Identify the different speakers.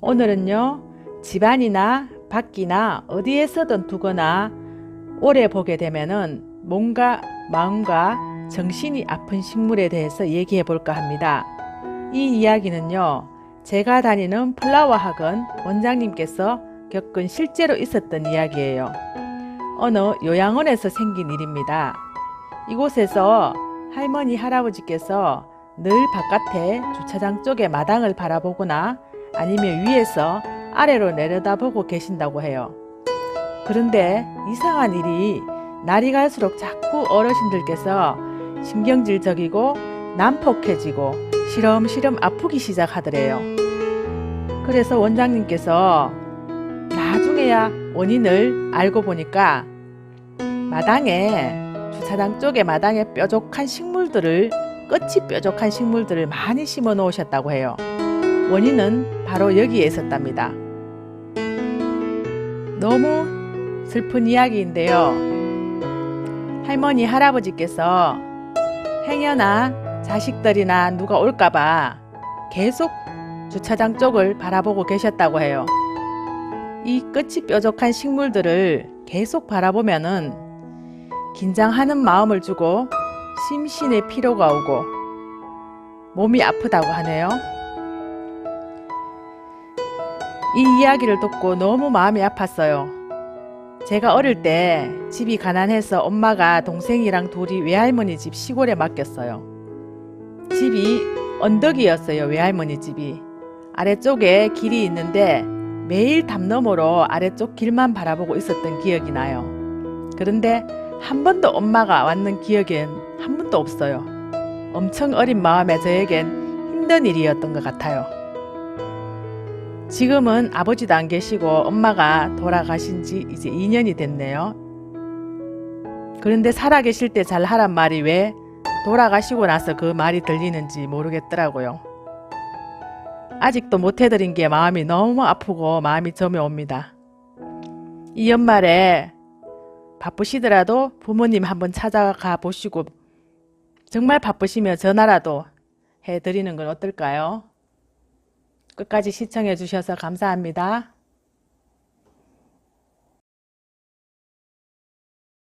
Speaker 1: 오늘은요, 집안이나 밖이나 어디에서든 두거나 오래 보게 되면은 몸과 마음과 정신이 아픈 식물에 대해서 얘기해 볼까 합니다. 이 이야기는요, 제가 다니는 플라워 학원 원장님께서 겪은 실제로 있었던 이야기예요. 어느 요양원에서 생긴 일입니다. 이곳에서 할머니, 할아버지께서 늘 바깥에 주차장 쪽에 마당을 바라보거나 아니면 위에서 아래로 내려다보고 계신다고 해요. 그런데 이상한 일이 날이 갈수록 자꾸 어르신들께서 신경질적이고 난폭해지고 시름시름 아프기 시작하더래요. 그래서 원장님께서 나중에야 원인을 알고 보니까 마당에 주차장 쪽에 마당에 뾰족한 식물들을 끝이 뾰족한 식물들을 많이 심어 놓으셨다고 해요. 원인은 바로 여기에 있었답니다. 너무 슬픈 이야기인데요. 할머니, 할아버지께서 행여나 자식들이나 누가 올까봐 계속 주차장 쪽을 바라보고 계셨다고 해요. 이 끝이 뾰족한 식물들을 계속 바라보면은 긴장하는 마음을 주고 심신의 피로가 오고 몸이 아프다고 하네요. 이 이야기를 듣고 너무 마음이 아팠어요. 제가 어릴 때 집이 가난해서 엄마가 동생이랑 둘이 외할머니 집 시골에 맡겼어요. 집이 언덕이었어요, 외할머니 집이. 아래쪽에 길이 있는데 매일 담 너머로 아래쪽 길만 바라보고 있었던 기억이 나요. 그런데 한 번도 엄마가 왔는 기억엔 한 번도 없어요. 엄청 어린 마음에 저에겐 힘든 일이었던 것 같아요. 지금은 아버지도 안 계시고 엄마가 돌아가신 지 이제 2년이 됐네요. 그런데 살아계실 때 잘 하란 말이 왜 돌아가시고 나서 그 말이 들리는지 모르겠더라고요. 아직도 못 해드린 게 마음이 너무 아프고 마음이 점이 옵니다. 이 연말에 바쁘시더라도 부모님 한번 찾아가 보시고 정말 바쁘시면 전화라도 해드리는 건 어떨까요? 끝까지 시청해 주셔서 감사합니다.